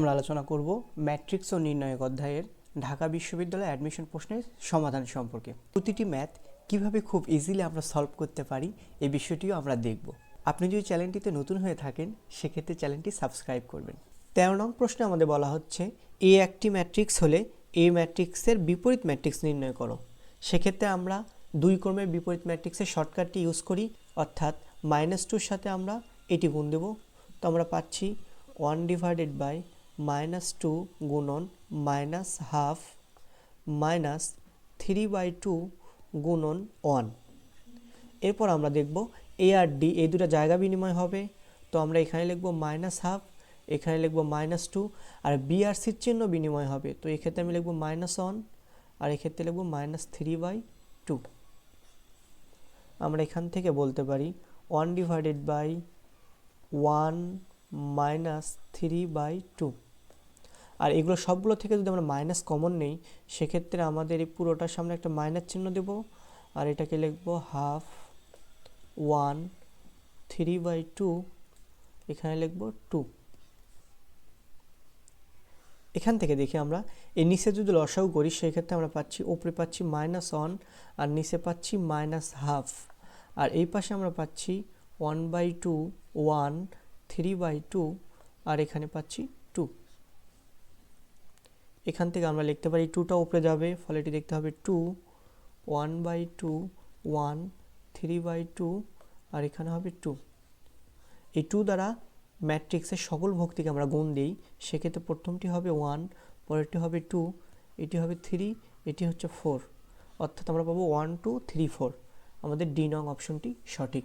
আমরা আলোচনা করব ম্যাট্রিক্স ও নির্ণায়ক অধ্যায়ের ঢাকা বিশ্ববিদ্যালয় অ্যাডমিশন প্রশ্নের সমাধান সম্পর্কে। প্রতিটি ম্যাথ কীভাবে খুব ইজিলি আমরা সলভ করতে পারি এই বিষয়টিও আমরা দেখব। আপনি যদি চ্যানেলটিতে নতুন হয়ে থাকেন, সেক্ষেত্রে চ্যানেলটি সাবস্ক্রাইব করবেন। তেরো নং প্রশ্নে আমাদের বলা হচ্ছে, এ একটি ম্যাট্রিক্স হলে এ ম্যাট্রিক্সের বিপরীত ম্যাট্রিক্স নির্ণয় করো। সেক্ষেত্রে আমরা দুই ক্রমের বিপরীত ম্যাট্রিক্সের শর্টকাটটি ইউজ করি, অর্থাৎ মাইনাস টুর সাথে আমরা এটি গুণ দেব। তো আমরা পাচ্ছি one divided by minus two গুণন minus half minus three by two গুণন ওয়ান এরপর আমরা দেখব এ আর ডি এই দুটো জায়গা বিনিময় হবে। তো আমরা এখানে লিখব মাইনাস হাফ এখানে লিখব মাইনাস টু আর বি আর সির চিহ্ন বিনিময় হবে। তো এক্ষেত্রে আমি লিখব মাইনাস ওয়ান আর এক্ষেত্রে লিখব মাইনাস থ্রি বাই টু আমরা এখান থেকে বলতে পারি one divided by one minus three by two আর এগুলো সবগুলো থেকে যদি আমরা মাইনাস কমন নেই, সেক্ষেত্রে আমাদের এই পুরোটার সামনে একটা মাইনাস চিহ্ন দেব। আর এটাকে লিখব half one three by two এখানে লিখব টু এখান থেকে দেখি আমরা, এই নিচে যদি লসাও করি, সেক্ষেত্রে আমরা পাচ্ছি ওপরে পাচ্ছি মাইনাস ওয়ান আর নিচে পাচ্ছি মাইনাস হাফ আর এই পাশে আমরা পাচ্ছি one by two one three by two আর এখানে পাচ্ছি টু এখান থেকে আমরা লিখতে পারি টুটা উপরে যাবে ফলে এটি দেখতে হবে two, one by two, one, three by two, আর এখানে হবে টু। এই টু দ্বারা ম্যাট্রিক্সের সকল ভক্তিকে আমরা গুণ দিই। সেক্ষেত্রে প্রথমটি হবে ওয়ান, পরেরটি হবে টু, এটি হবে থ্রি, এটি হচ্ছে ফোর। অর্থাৎ আমরা পাবো ওয়ান, টু, থ্রি, ফোর। আমাদের ডি নং অপশনটি সঠিক।